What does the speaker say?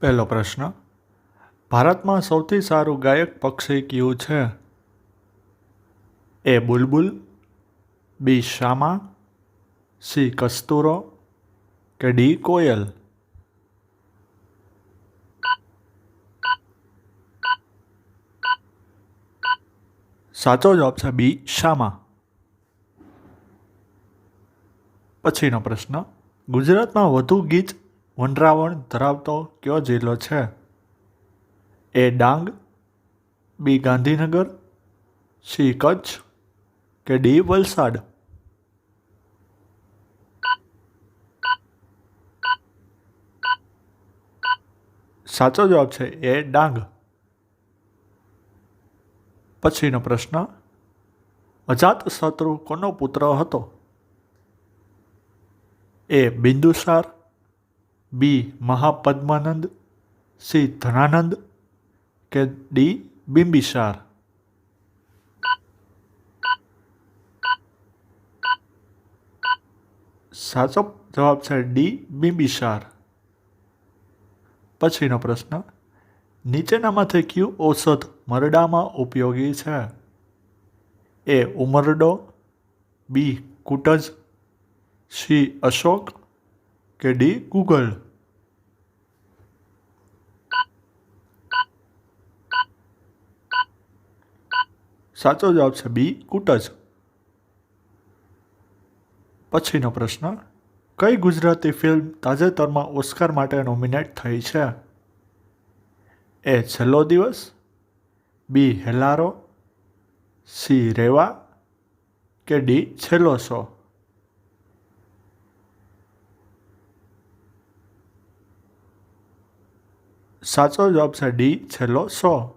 પહેલો પ્રશ્ન, ભારતમાં સૌથી સારું ગાયક પક્ષી કયું છે? એ બુલબુલ, બી શામા, સી કસ્તુરો કે ડી કોયલ? સાચો જવાબ છે બી શામા. પછીનો પ્રશ્ન, ગુજરાતમાં વધુ ગીચ વનરાવણ ધરાવતો કયો જિલ્લો છે? A Dang, B Gandhinagar, C Kutch કે ડી વલસાડ? સાચો જવાબ છે એ ડાંગ. પછીનો પ્રશ્ન, અજાત શત્રુ કોનો પુત્ર હતો? એ બિંદુસાર બી મહાપદ્માનંદ, સી ધનાનંદ કે ડી બિંબિસાર? સાચો જવાબ છે ડી બિંબિસાર. પછીનો પ્રશ્ન, નીચેનામાંથી કયું ઔષધ મરડામાં ઉપયોગી છે? એ ઉમરડો, બી કુટજ, સી અશોક કે ડી ગૂગલ? સાચો જવાબ છે બી કુટજ પછીનો પ્રશ્ન, કઈ ગુજરાતી ફિલ્મ તાજેતરમાં ઓસ્કાર માટે નોમિનેટ થઈ છે? A, Chhello Divas. B, Hellaro. C, Reva. કે ડી, છેલ્લો શો. સાચો જવાબ છે ડી, છેલ્લો સો